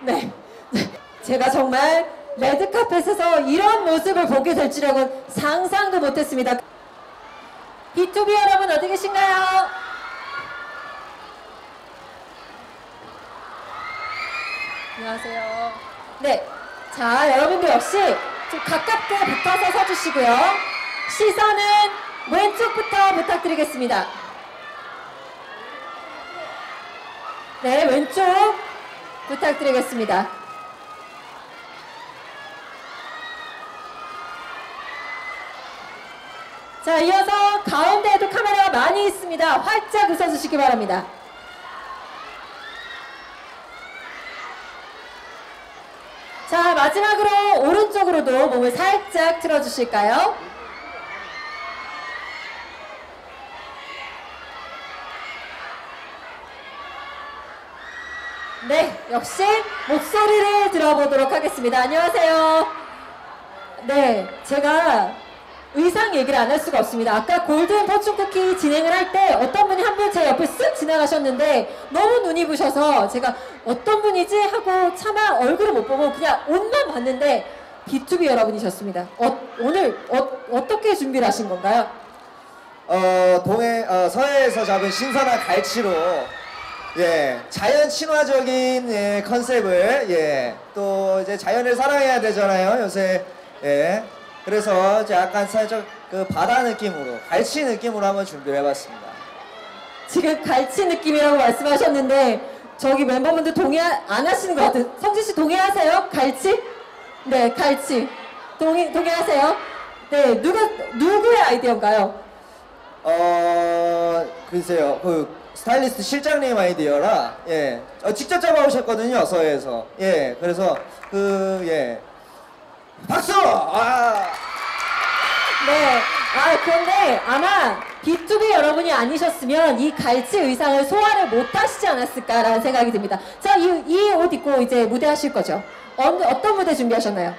네. 제가 정말 레드카펫에서 이런 모습을 보게 될 줄은 상상도 못했습니다. B2B 여러분 어디 계신가요? 안녕하세요. 네. 자, 여러분들 역시 좀 가깝게 붙어서 서주시고요. 시선은 왼쪽부터 부탁드리겠습니다. 네, 왼쪽 부탁드리겠습니다. 자, 이어서 가운데에도 카메라가 많이 있습니다. 활짝 웃어주시기 바랍니다. 자, 마지막으로 오른쪽으로도 몸을 살짝 틀어주실까요? 네, 역시 목소리를 들어보도록 하겠습니다. 안녕하세요. 네, 제가 의상 얘기를 안 할 수가 없습니다. 아까 골든 포춘 쿠키 진행을 할 때 어떤 분이 한 분 제 옆을 쓱 지나가셨는데 너무 눈이 부셔서 제가 어떤 분이지 하고 차마 얼굴을 못 보고 그냥 옷만 봤는데 B2B 여러분이셨습니다. 어, 오늘 어, 떻게 준비를 하신 건가요? 어, 동해, 어, 서해에서 잡은 신선한 갈치로 예, 자연 친화적인 예, 컨셉을 예, 또 이제 자연을 사랑해야 되잖아요, 요새. 예. 그래서 이제 약간 살짝 그 바다 느낌으로, 갈치 느낌으로 한번 준비를 해봤습니다. 지금 갈치 느낌이라고 말씀하셨는데 저기 멤버분들 동의 안 하시는 것 같은 성진 씨 동의하세요? 갈치? 네, 갈치. 동의 동의하세요? 네, 누가 누구의 아이디어인가요? 어, 글쎄요, 그 스타일리스트 실장님 아이디어라, 예, 어, 직접 잡아오셨거든요, 서해에서. 예, 그래서 그, 예, 박수! 아! 네. 아, 그런데 아마 B2B 여러분이 아니셨으면 이 갈치 의상을 소화를 못 하시지 않았을까라는 생각이 듭니다. 자, 이, 이 옷 입고 이제 무대 하실 거죠? 어느, 어떤 무대 준비하셨나요?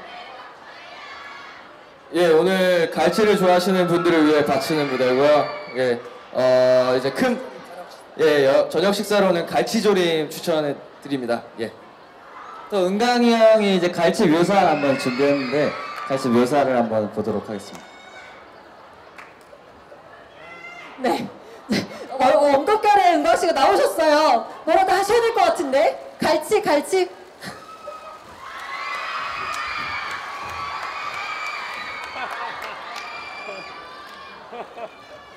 예, 오늘 갈치를 좋아하시는 분들을 위해 바치는 무대고요. 예, 어, 이제 큰, 예, 여- 저녁 식사로는 갈치조림 추천해 드립니다. 예. 또 은강이 형이 이제 갈치 묘사 한번 준비했는데 갈치 묘사를 한번 보도록 하겠습니다. 네. 어, 어, 엄격결에 은광 씨가 나오셨어요. 뭐라도 하셔야 될 것 같은데? 갈치, 갈치.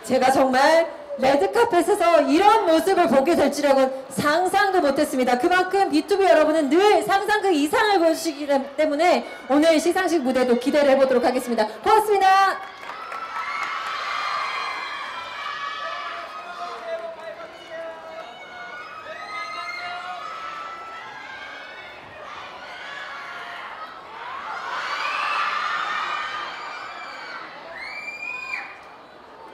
제가 정말 레드카펫에서 이런 모습을 보게 될 줄은 상상도 못했습니다. 그만큼 B2B 여러분은 늘 상상 그 이상을 보시기 때문에 오늘 시상식 무대도 기대를 해보도록 하겠습니다. 고맙습니다.